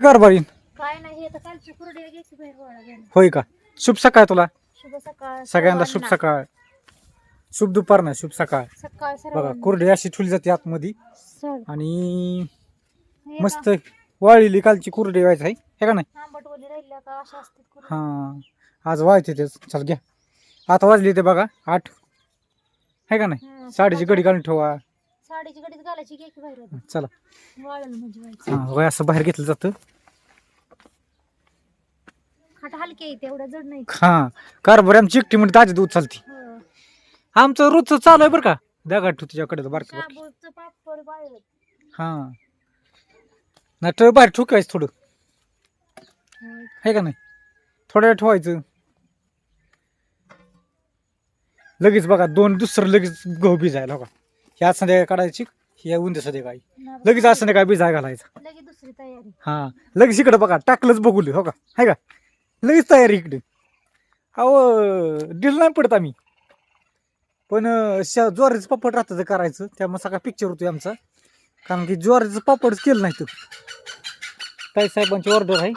कारभारी काय नाही हे तर कालची कुरडी घ्यायची बाहेर गोळा घ्यायला. होय का? शुभ सकाळ तुला. शुभ सकाळ सगळ्यांना शुभ सर्वांना. सकाळ. शुभ दुपार नाही शुभ सकाळ. सकाळ बघा सर्वांना. कोरडी अशी ठुली जाते आतमध्ये. चल. आणि हे मस्त वाळलेली कालची कुरडी व्हायचं आहे. हे का नाही? का आंबटवली राहिल्या का अशा असतात कुरडया? हा. आज व्हायचे तेच चल घ्या. आता वाजली ते बघा आठ. आहे का नाही? हं, साडीची गडी घालून ठेवा. साडीची गडीच घालायची घे की बाहेर आता. चला. वाळलं म्हणजे व्हायचं. हा वय असं बाहेर घेतलं जातं. खाट हलके आहे तेवढं जड नाही. हा कारभारी आमची एकटी म्हणजे ताजी दूध चालती. हो. आमचं रोजचं चालू आहे बरं का? दगाड ठेव तुझ्याकडे बारक बारक. शाबूचं पापड वाळलं हा. नाही ठेव बाहेर ठुकायचं थोडं. होय. आहे का नाही? थोड्या वेळ ठेवायचं. लगेच बघा दोन दुसरं लगेच गहू भिजायला हो का ही आज संध्याकाळी काढायची ही उद्या संध्याकाळी. लगेच आज संध्याकाळी घालायचा लगेच दुसरी तयारी. हा लगेच इकडे बघा टाकलंच बघूल हो का? आहे का? लगेच तयारी इकडे. अहो डिल नाही पडत आम्ही. पण श- ज्वारीचं पापड राहतं करायचं त्यामुळे सगळा पिक्चर होतोय आमचा. कारण की ज्वारीचं पापडच केलं नाही तर. ताई साहेबांची ऑर्डर आहे.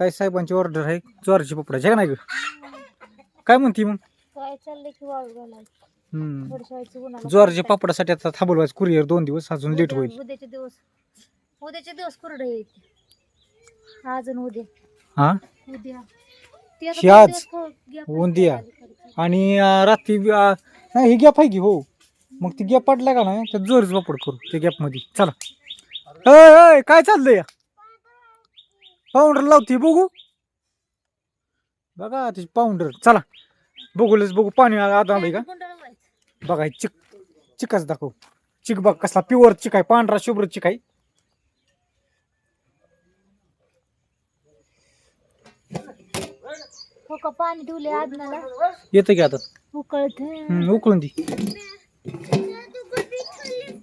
ताई साहेबांची ऑर्डर आहे ज्वारीची पापडाची आहे का नाही ग? काय म्हणती मग? काय चाललंय की वाळू घालायचं? हम्म. उन्हाला ज्वारीच्या पापडासाठी आता थांबवलं कुरिअर दोन दिवस अजून लेट उद्या- होईल. उद्याचे दिवस. उद्याचे दिवस कुरडे येते आज आणि उद्या. हा? उद्या. ते आता दोन आज. दिवस खो- gap उद्या. आणि अं, रात्री अं, नाही ही गॅप आहे की हो? मग ती गॅप पडला का नाही तर जोरच वापड करू त्या गॅपमध्ये चला. अय, अय, काय चाललंय? पाऊंडर लावते बघू. बघा त्याची पाऊंडर चला. बघूलच बघू. पाणी आत आलंय का. बघा हे चिक चिकाच दाखव. चिक बघ कसला प्युअर चिक आहे पांढरा शुभ्र चिक आहे. हो का पाणी ठेवले आदनाला. येतं की आता? उकळत. हम्म, उकळून दी.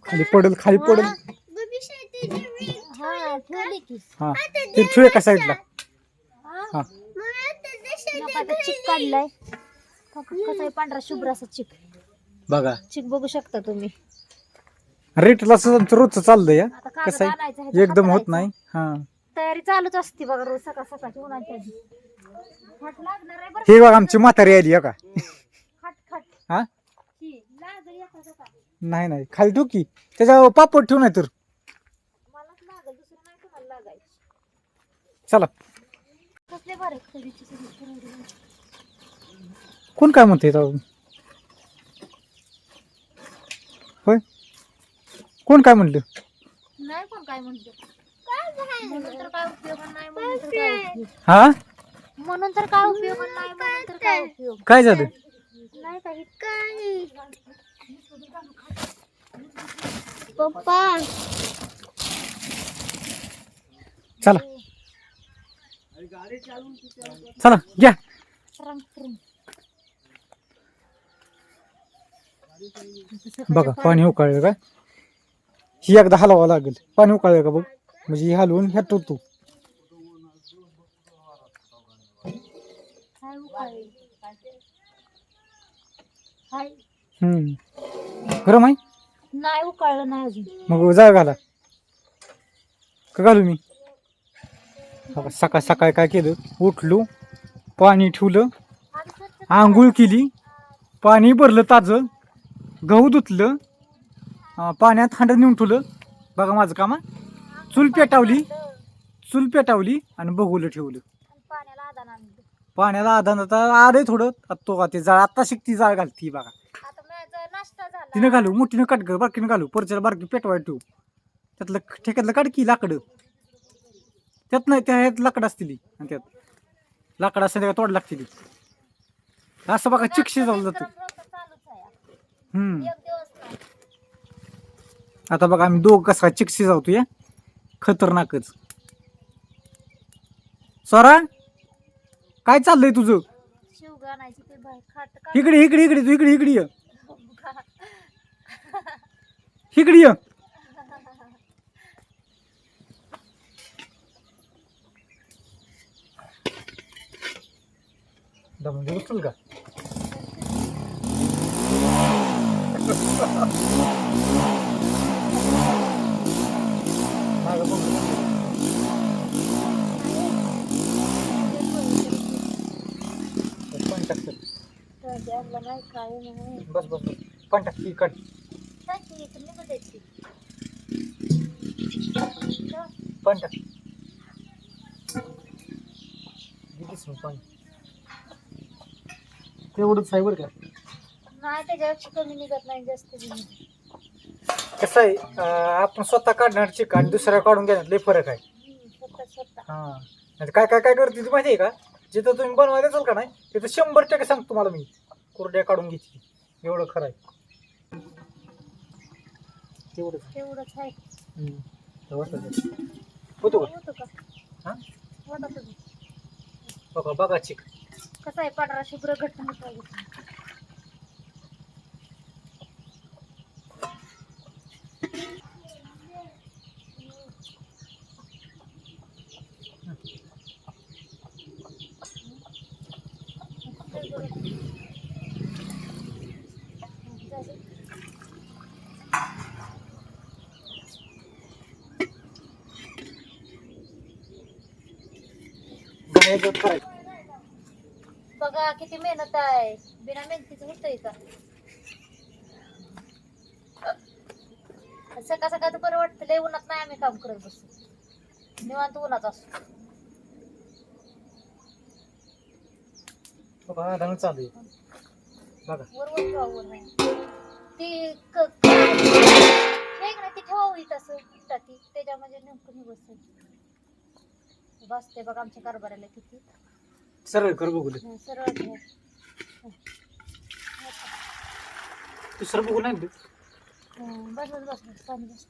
खाली पडल खाली पडल. हा ठेवली की. हा ते ठेवूया का साईडला हा. चिक काढलाय कसा पांढरा शुभ्र असा चिक. बघा. चिक बघू शकता तुम्ही. रेटला रोजचं चाललंय. आता कागद कसं आणायचा आहे एकदम होत. नाही हा. तयारी चालूच असते बघा रोज सकाळ सकाळची उन्हाच्या आधी. खाट लागणार आहे बरं हे बघ आमची म्हातारी आली हो का? खाट खाट. हा? ही, लागल एका जका. नाही नाही. खाली ठेव की? त्याच्यावर पापड ठेवू नाही तर. मलाच लागल दुसरं नाही तुम्हाला लागायचं. चला. कसले बरे खडीची सगळी? खरवडी. कोण काय म्हणते राव? होय कोण काय म्हणलं? नाही काय म्हणून तर काय उपयोग नाही म्हणून तर काय उपयोग? हा? म्हणून तर काय उपयोग नाही म्हणून तर काय उपयोग? काय झालं? नाही काही. काही. पप्पा. चला. चला घ्या. रंग. बघा पाणी उकळलं का? ही एकदा हलवावं लागेल. पाणी उकळलं का बघ? म्हणजे ही हलवून ह्या. हाय. हम्म. गरम आहे नाही उकाळलं नाही अजून. मग जाळ घाला. का घालू मी? सकाळ सकाळी काय केलं? उठलो पाणी ठेवलं आंघोळ केली पाणी भरलं ताजं गहू धुतलं पाण्यात हांड नेऊन ठेवलं. बघा माझं काम. चूल पेटावली. चूल पेटावली आणि बघूलं ठेवलं. पाण्याला आधार आता आलंय थोडं. आता तो का ते जाळ आता शिकती जाळ घालती बघा. झाला तिनं घालू मोठीनं कट कर बारकीनं घालू. परच्याला बारकी पेटवाय ठेवू. त्यातलं ठेक्यातलं काढ की लाकडं. त्यात नाही त्या ह्यात लाकडं असतील आणि त्यात. लाकडं असं तोड लागतील असं बघा चिक शिजवलं जातं. हम्म. आता बघा आम्ही दोघं कसा चिक शिजवतो या. खतरनाकच. स्वरा काय चाललंय तुझं? इकडे इकडे इकडे तू इकडे इकडे ये. इकडे ये. उचल का? पण बस बस पण टाक कट पण टाक मी पण तेवढंच आहे का. नाही त्याच्यापेक्षा कमी निघत नाही जास्त कसं आहे अं, आपण स्वतः काढणार चिक आणि दुसऱ्या काढून घेण्यात लय फरक आहे. हम्म, स्वतः स्वतः हा. आणि काय काय काय करते ती माहिती आहे का? जिथं तुम्ही बनवायला असाल का नाही तिथं शंभर टक्के सांगतो तुम्हाला मी. कुरड्या काढून घेतली एवढं खरं आहे. तेवढंच. तेवढंच आहे. हम्म. तेवढंच आहे. होतो. का? होतं का? हा? होता तुम्ही. बघा बघा चिक कसा आहे पांढरा शुभ्र घट्ट आहे. गण्याचं करायचं बघा किती मेहनत आहे बिना मेहनतीचं होतंय का सकाळ सकाळ तर बरं वाटतं. लय उन्हात नाही आम्ही काम करत बसतो निवांत उन्हात असतो बघा चालू आहे. बघा. वर वर ठेवा वर नाही. ती क- क- हे ना ती ठेवावं इथं असं टाकी त्याच्यामध्ये नेमकं बस बसते बघा आमच्या कारभाराला किती. सरळ कर बघू दे. हं, सरळ ठेव तू सरळ बघू नाही. हं, बस बस बस बस पाणी बस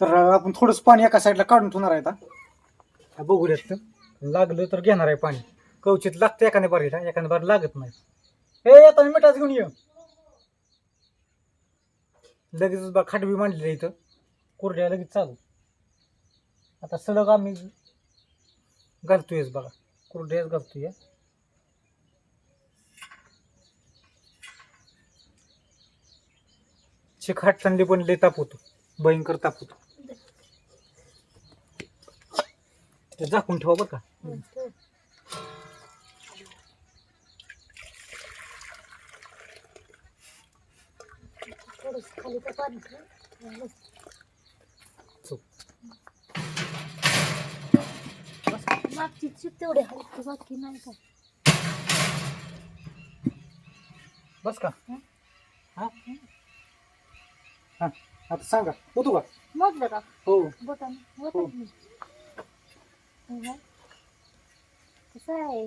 तर आपण थोडंच पाणी एका साईडला काढून ठेवणार आहे आता. बघूयात. बघू लागलं तर घेणार आहे पाणी. कवचित लागतं एखाद्या बारीला एखाद्या बार लागत नाही. हे आता मी मिठाच घेऊन ये. लगेच बा खाटबी मांडलेली इथं. कोरड्या लगेच चालू. आता सलग आम्ही घालतोयच बघा. कोरड्याच घालतोय. चिखाट थंडी पण लय ताप होतो भयंकर ताप होतो ते झाकून ठेवा बरं का हं, ठेव. थोडंसं खाली तर पाणी ठेव. बस. चुक. मागची चूक तेवढी हलकी बाकी नाही का बस का हं? आता सांगा होतो का मोजलं का हो बोटाने हो. होतं हो. कसं आहे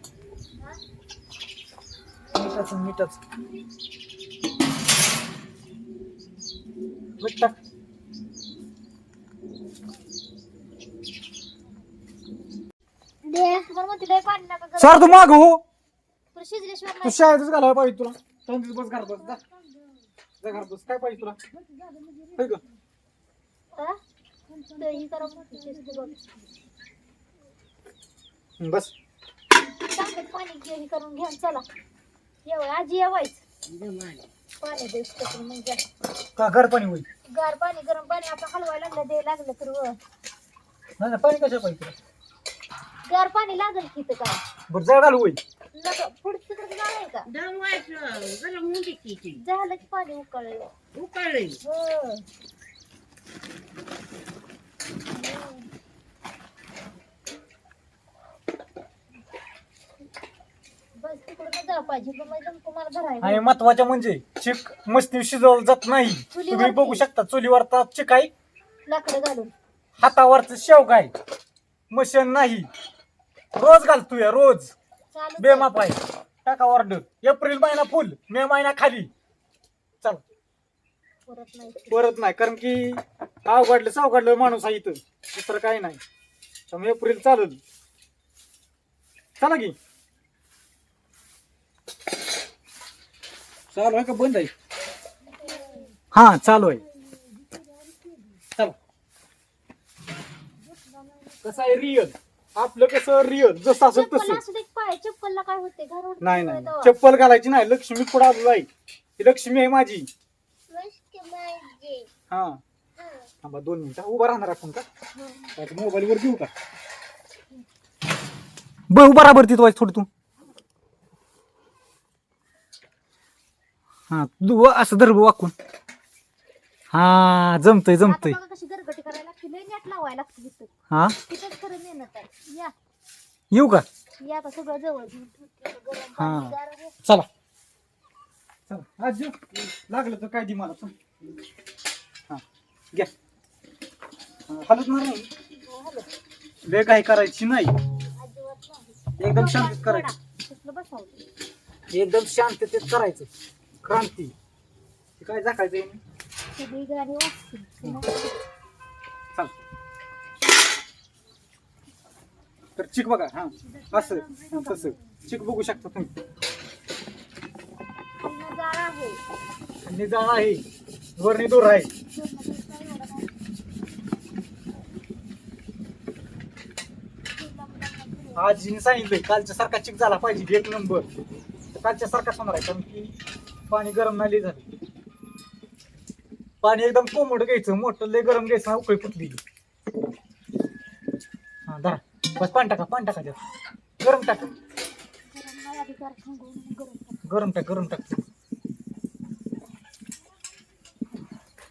तिला पाणी नका गरम. सर तू माग हो. तू शाळेतच घालायला पाहिजे तुला. तंदीच बस घर बस जा. जा घर बस काय पाहिजे तुला? होय का मोठी बस. करून घ्या चला. येव आजी येवायच पाणी द्यायचं त्यातून मग जा. का घर पाणी होईल? गार पाणी गरम पाणी आपण हलवायला लागलं दे लागलं तर व. नाही नाही, पाणी कशा पाहिजे गार पाणी लागल की इथं काय बरं जा घालू होईल. नका पुढचं तिकडे जाणार का झालं की पाणी उकळलं. उकळले. हो. इकडून जा पाहिजे पण मग तुम्हाला आणि धरायला महत्वाचं म्हणजे चिक मस्ती शिजवलं जात नाही. तुम्ही. बघू शकता चुलीवरचा चिक आहे लाकडं घालून. हातावरचं शेवग आहे मशीन नाही. रोज घालतोय रोज. चालू बेमाप आहे टाका ऑर्डर एप्रिल महिना फुल मे महिना खाली. चल. परत नाही. परत नाही कारण की अवघडलं सावघडलं माणूस आहे इथं. दुसरं काही नाही. त्यामुळे एप्रिल चालेल. चला की. चालू आहे का बंद आहे? हा चालू आहे. चला. कसं आहे रिअल आपलं कसं रिअल जसं असेल चप्पल तसं. असू दे पाय चप्पलला काय होते नाही नाही चप्पल घालायची नाही लक्ष्मी पुढे आलेलो आहे. ही लक्ष्मी आहे माझी. हा. थांबा दोन मिनिटं. उभा राहणार आपण का? मोबाईल वर घेऊ का? ब उभा राहा बरं तिथं थोडी तू. हा तू व- असं धर बघ वाकून. हा जमतय जमतय. कशी गरगटी करायला लागते लय नेट लावायला लागते तिथं हा? तिथंच खरं मेहनत आहे या. येऊ का? या आता सगळं जवळ घेऊन ठेवते. गरम हा. पाणी गार घे. चला. चला. आज लागलं तर काय दे मला पण. हा घ्या. हा, हलत नाही. हो. बे काय करायची नाही. अजिबात नाही. एकदम शांत करायचं. बसावलं. एकदम शांततेत करायचं. क्रांती. ते काय झाकायचं सगळी गाडी वाचतील. चल. तर चिक बघा हा. असं तसं. चिक बघू शकता तुम्ही. पुन्हा जाळ आहे. वरणी दोर आहे. आजीने सांगितलंय कालच्या सारखा चिक झाला पाहिजे एक नंबर. कालच्या सारखाच होणार आहे कारण की पाणी गरम नाही झालं. पाणी एकदम कोमट घ्यायचं मोठं लय गरम घ्यायचं उकळी फुटली. हा धरा. बस पाणी टाका पाणी टाका द्या गरम टाका. गरम टाक गरम टाक.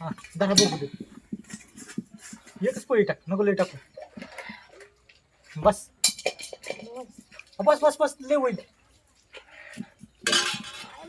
हा दहा बघू दे. एकच पोळी टाक नको लय टाकू. बस. बस बस बस लय होईल.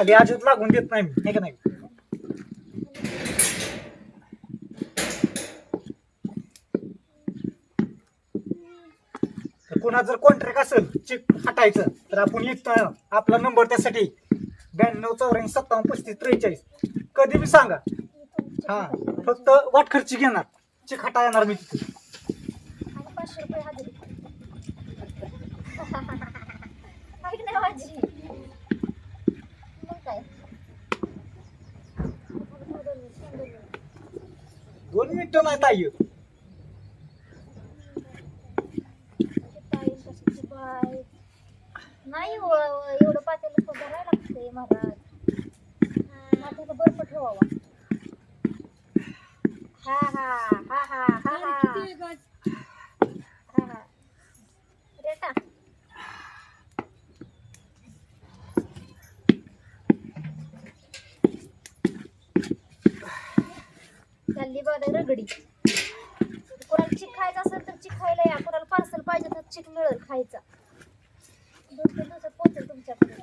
खाली अजित लागून देत नाही मी नाही का नाही? तर कोणा जर कॉन्ट्रॅक्ट असेल चिक हटायचं तर आपण इथं आपला नंबर त्यासाठी ब्याण्णव चौऱ्याऐंशी सत्तावन्न पस्तीस त्रेचाळीस. कधी बी सांगा. हा फक्त वाट खर्ची घेणार. चिक हटा येणार मी तिथे. पाचशे रुपये हजेरी. પિટ્ટો માતા આવ્યો बघा रगडी. कोणाला चिक खायचं असेल तर चिक खायला या. कोणाला पार्सल पाहिजे तर चिक मिळेल खायचा. दोन तीन दिवसात पोहोचेल तुमच्याकडे.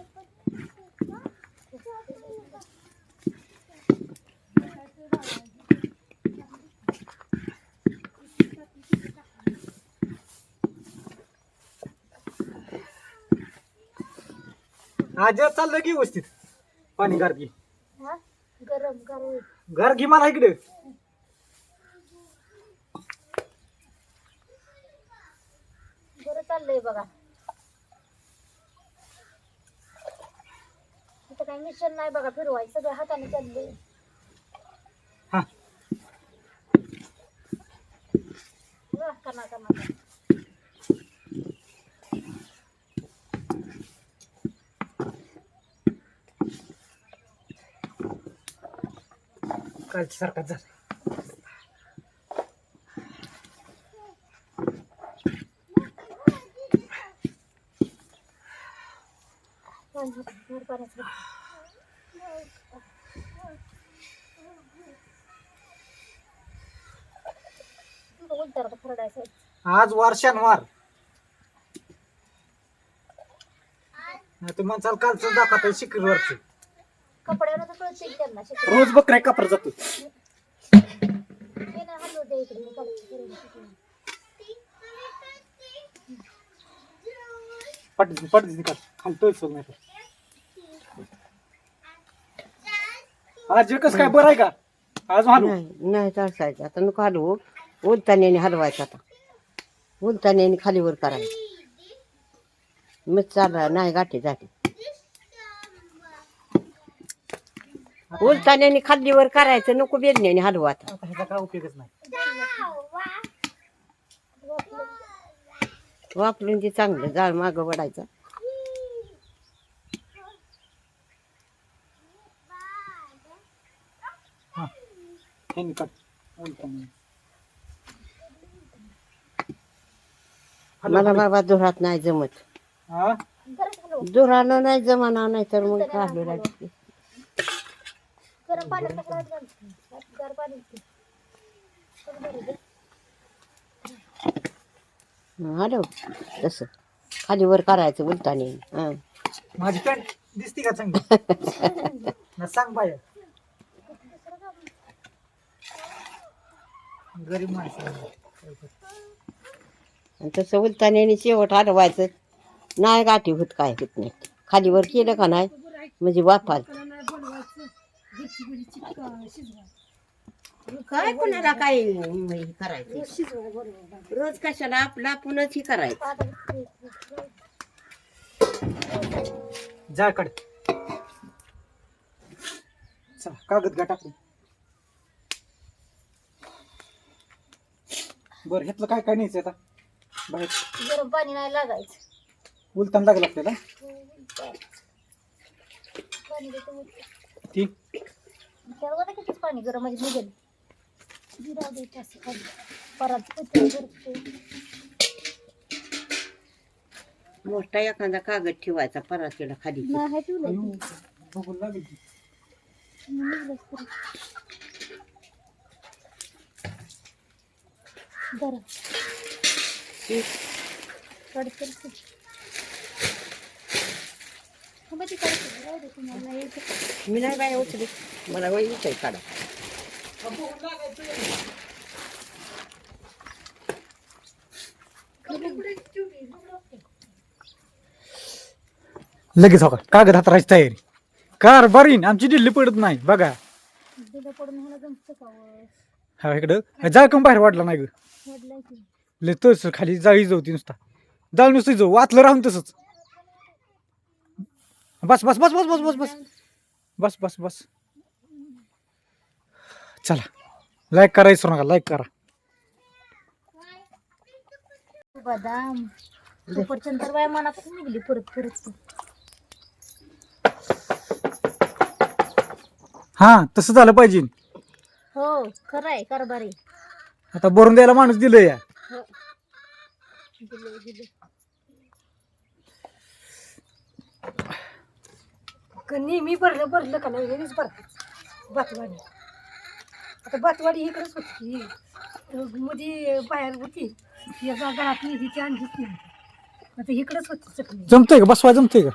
आज चाललं की व्यवस्थित. पाणी गार घे. हा? गरम गरम. गार घे मला इकडे. चाललंय बघा. इथं काही मिशन नाही बघा फिरवाय सगळं हाताने चाललंय. कमा कमा. सारखा झाला. आज उलटार फरडायचं आज वर्षांवर तुम्ही म्हणसाल कालचं दाखवता शिकल वरचे रोज तर नाही त्यांना रोज जातो इकडे पट पट दिसली का? खालतोय सर नाही आज कसं काय बरं आहे का? आज हालू. नाही नाही चालसायचं आता नको हलवू उलताण्याने हलवायचं आता. उलताण्याने खालीवर करायचं. मग चालला नाही गाठी जाते उलताण्याने खालीवर करायचं नको बेदण्याने हलवा आता. आता ह्याचा काय उपयोगच नाही. वापरून ते चांगलं जाळ मागं वडायचं त्यांनी मला बाबा धुरात नाही जमत. हा? नाही जमाना नाही तर मग काढू लागते हॅलो तसं. खाली वर करायचं बोलताना. माझी पॅन्ट दिसते का चांगली? सांग पाहिजे गरीब माणसं आणि तसं उलताने शेवट हलवायचं नाही गाठी होत काय होत नाही. खालीवर केलं का नाही? म्हणजे वापाल काय कोणाला काय हे करायचं? रोज कशाला आपलं आपणच हे करायचं. पाण्यात घे. जा कडे चला कागद टाकून. बरं ह्यातलं काय काय न्यायचं आता? बाहेर. गरम पाणी नाही लागायचं. उलतान लागलं आपल्याला? पाणी देतो ती? त्याला बघा कितीच पाणी गरम म्हणजे निघेल. जिरा द्यायचं असं खाली. परत पितळ भरते. मोठा एखादा कागद ठेवायचा परातीला खाली. नाही ठेवलं अयो, बघू लागेल ती कडकडते राहू दे तुम्हाला यायचं मी नाही बाय उचली. मला वय उचल काढा. लगेच हो का? कागद हातारायची तयारी. कार बरीन आमची दिल्ली पडत नाही. बघा. पडून ह्याला जमतं का? हा इकडं. जाळ कम बाहेर वाढला नाही ग. लय तस खाली जाळी जाऊ ती नुसता. जाळ नुसती जाऊ वाचलं राहून तसंच. बस बस बस बस बस बस बस. बस बस बस. चला लाईक करा विसरू नका लाईक करा. बदाम. सफरचंद तर बाय मनातच निघली परत परत हा तसं झालं पाहिजे. हो खरं आहे कारभारी. आता भरून द्यायला माणूस दिलं या. हो. दिले दिले नेहमी भरलं भरलं का नाही? नेहमीच भरतात. बातवाडी. आता बातवाडी इकडेच होती. मध्ये बाहेर होती. याचा घरातली हिची आणलीच नाही आता इकडेच होती चटणी जमतंय का? बसवा जमतंय का?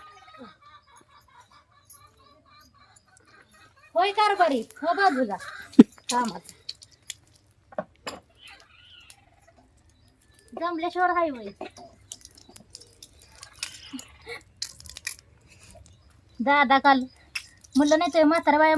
होय कारभारी. हो बाजूला. कामात जमल्याशिवाय हाय होय दादा काल म्हणलं नाही तर म्हातारा बाया